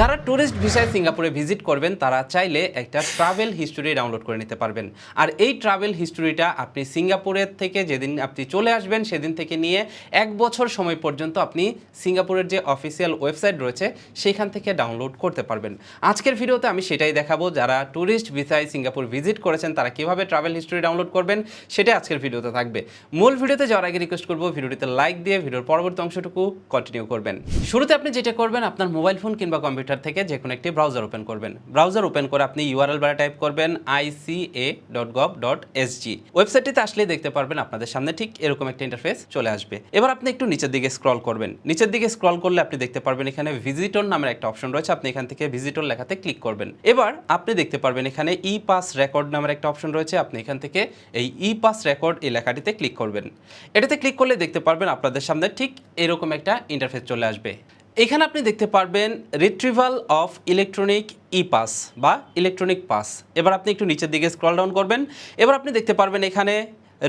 যারা ট্যুরিস্ট ভিসায় সিঙ্গাপুরে ভিজিট করবেন, তারা চাইলে একটা ট্রাভেল হিস্টোরি ডাউনলোড করে নিতে পারবেন। আর এই ট্রাভেল হিস্টোরিটা আপনি সিঙ্গাপুরের থেকে যেদিন আপনি চলে আসবেন, সেদিন থেকে নিয়ে এক বছর সময় পর্যন্ত আপনি সিঙ্গাপুরের যে অফিসিয়াল ওয়েবসাইট রয়েছে সেইখান থেকে ডাউনলোড করতে পারবেন। আজকের ভিডিওতে আমি সেটাই দেখাবো, যারা ট্যুরিস্ট ভিসায় সিঙ্গাপুর ভিজিট করেছেন, তারা কীভাবে ট্রাভেল হিস্টোরি ডাউনলোড করবেন, সেটাই আজকের ভিডিওতে থাকবে। মূল ভিডিওতে যাওয়ার আগে রিকোয়েস্ট করব, ভিডিওটিতে লাইক দিয়ে ভিডিওর পরবর্তী অংশটুকু কন্টিনিউ করবেন। শুরুতে আপনি যেটা করবেন, আপনার মোবাইল ফোন কিংবা কম্পিউটার থেকে যে কোনো একটি ব্রাউজার ওপেন করবেন। ব্রাউজার ওপেন করে আপনি ইউআরএল বারে টাইপ করবেন ICA dot gov dot SG ওয়েবসাইটটিতে আসলে দেখতে পারবেন আপনাদের সামনে ঠিক এরকম একটা ইন্টারফেস চলে আসবে। এবার আপনি একটু নিচের দিকে স্ক্রল করবেন। নিচের দিকে স্ক্রল করলে আপনি দেখতে পারবেন এখানে ভিজিটর নামের একটা অপশন রয়েছে। আপনি এখান থেকে ভিজিটর লেখাতে ক্লিক করবেন। এবার আপনি দেখতে পারবেন এখানে ই পাস রেকর্ড নামের একটা অপশন রয়েছে। আপনি এখান থেকে এই ই পাস রেকর্ড এই লেখাটিতে ক্লিক করবেন। এটাতে ক্লিক করলে দেখতে পারবেন আপনাদের সামনে ঠিক এরকম একটা ইন্টারফেস চলে আসবে। এখানে আপনি দেখতে পারবেন retrieval of electronic E pass বা ইলেকট্রনিক পাস এবার আপনি একটু নিচের দিকে স্ক্রল ডাউন করবেন। এবার আপনি দেখতে পারবেন এখানে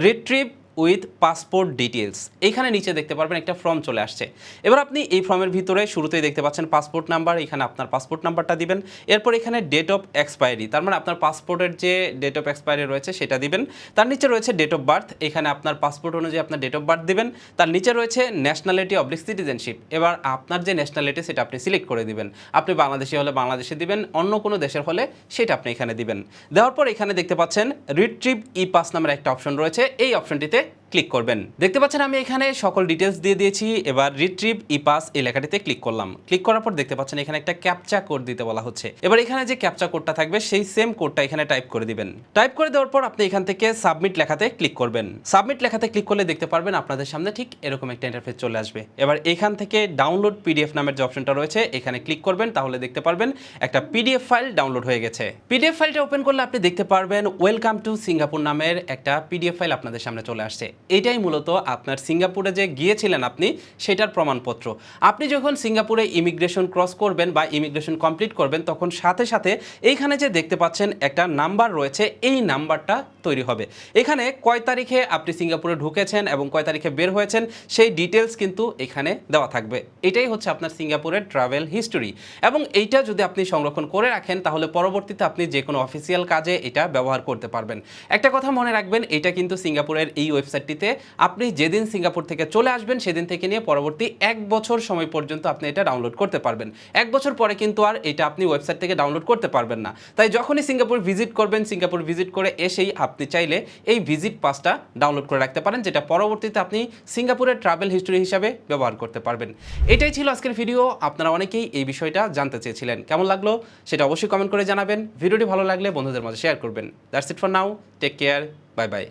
রিট্রিভ উইথ পাসপোর্ট ডিটেলস এখানে নিচে দেখতে পারবেন একটা ফর্ম চলে আসছে। এবার আপনি এই ফর্মের ভিতরে শুরুতেই দেখতে পাচ্ছেন পাসপোর্ট নাম্বার, এখানে আপনার পাসপোর্ট নাম্বারটা দিবেন। এরপর এখানে ডেট অফ এক্সপায়ারি তার মানে আপনার পাসপোর্টের যে ডেট অফ এক্সপায়ারি রয়েছে সেটা দিবেন। তার নিচে রয়েছে ডেট অফ বার্থ এখানে আপনার পাসপোর্ট অনুযায়ী আপনার ডেট অফ বার্থ দিবেন। তার নিচে রয়েছে ন্যাশনালিটি অবলিক সিটিজেনশিপ এবার আপনার যে ন্যাশনালিটি সেটা আপনি সিলেক্ট করে দিবেন। আপনি বাংলাদেশি হলে বাংলাদেশে দিবেন, অন্য কোনো দেশের হলে সেটা আপনি এখানে দিবেন। দেওয়ার পর এখানে দেখতে পাচ্ছেন রিট্রিভ ই পাস নামের একটা অপশন রয়েছে। এই অপশনটিতে like ক্লিক করবেন। দেখতে পাচ্ছেন আমি এখানে সকল ডিটেলস দিয়ে দিয়েছি। এবার রিট্রিভ ই পাস এই লেখাটিতে ক্লিক করলাম। ক্লিক করার পর দেখতে পাচ্ছেন এখানে একটা ক্যাপচা কোড দিতে বলা হচ্ছে। এবার এখানে যে ক্যাপচা কোডটা থাকবে, সেই সেম কোডটা এখানে টাইপ করে দিবেন। টাইপ করে দেওয়ার পর আপনি এখান থেকে সাবমিট লেখাতে ক্লিক করবেন। সাবমিট লেখাতে ক্লিক করলে দেখতে পারবেন আপনাদের সামনে ঠিক এরকম একটা ইন্টারফেস চলে আসবে। এবার এখান থেকে ডাউনলোড পিডিএফ নামের যে অপশনটা রয়েছে, এখানে ক্লিক করবেন। তাহলে দেখতে পারবেন একটা পিডিএফ ফাইল ডাউনলোড হয়ে গেছে। পিডিএফ ফাইলটা ওপেন করলে আপনি দেখতে পারবেন ওয়েলকাম টু সিঙ্গাপুর নামের একটা পিডিএফ ফাইল আপনাদের সামনে চলে আসছে। এটাই মূলত আপনার সিঙ্গাপুরে যে গিয়েছিলেন আপনি, সেটার প্রমাণপত্র। আপনি যখন সিঙ্গাপুরে ইমিগ্রেশন ক্রস করবেন বা ইমিগ্রেশন কমপ্লিট করবেন, তখন সাথে সাথে এইখানে যে দেখতে পাচ্ছেন একটা নাম্বার রয়েছে, এই নাম্বারটা তৈরি হবে। এখানে কয় তারিখে আপনি সিঙ্গাপুরে ঢুকেছেন এবং কয় তারিখে বের হয়েছেন, সেই ডিটেলস কিন্তু এখানে দেওয়া থাকবে। এটাই হচ্ছে আপনার সিঙ্গাপুরের ট্রাভেল হিস্টোরি এবং এইটা যদি আপনি সংরক্ষণ করে রাখেন, তাহলে পরবর্তীতে আপনি যে কোনো অফিসিয়াল কাজে এটা ব্যবহার করতে পারবেন। একটা কথা মনে রাখবেন, এটা কিন্তু সিঙ্গাপুরের এই ওয়েবসাইটটিতে আপনি যেদিন সিঙ্গাপুর থেকে চলে আসবেন, সেদিন থেকে নিয়ে পরবর্তী এক বছর সময় পর্যন্ত আপনি এটা ডাউনলোড করতে পারবেন। এক বছর পরে কিন্তু আর এটা আপনি ওয়েবসাইট থেকে ডাউনলোড করতে পারবেন না। তাই যখনই সিঙ্গাপুর ভিজিট করবেন, সিঙ্গাপুর ভিজিট করে এসেই আপনি চাইলে এই ভিজিট পাসটা ডাউনলোড করে রাখতে পারেন, যেটা পরবর্তীতে আপনি সিঙ্গাপুরের ট্রাভেল হিস্টোরি হিসাবে ব্যবহার করতে পারবেন। এটাই ছিল আজকের ভিডিও আপনারা অনেকেই এই বিষয়টা জানতে চেয়েছিলেন। কেমন লাগল সেটা অবশ্যই কমেন্ট করে জানাবেন। ভিডিওটি ভালো লাগলে বন্ধুদের মাঝে শেয়ার করবেন। That's it for now take care bye bye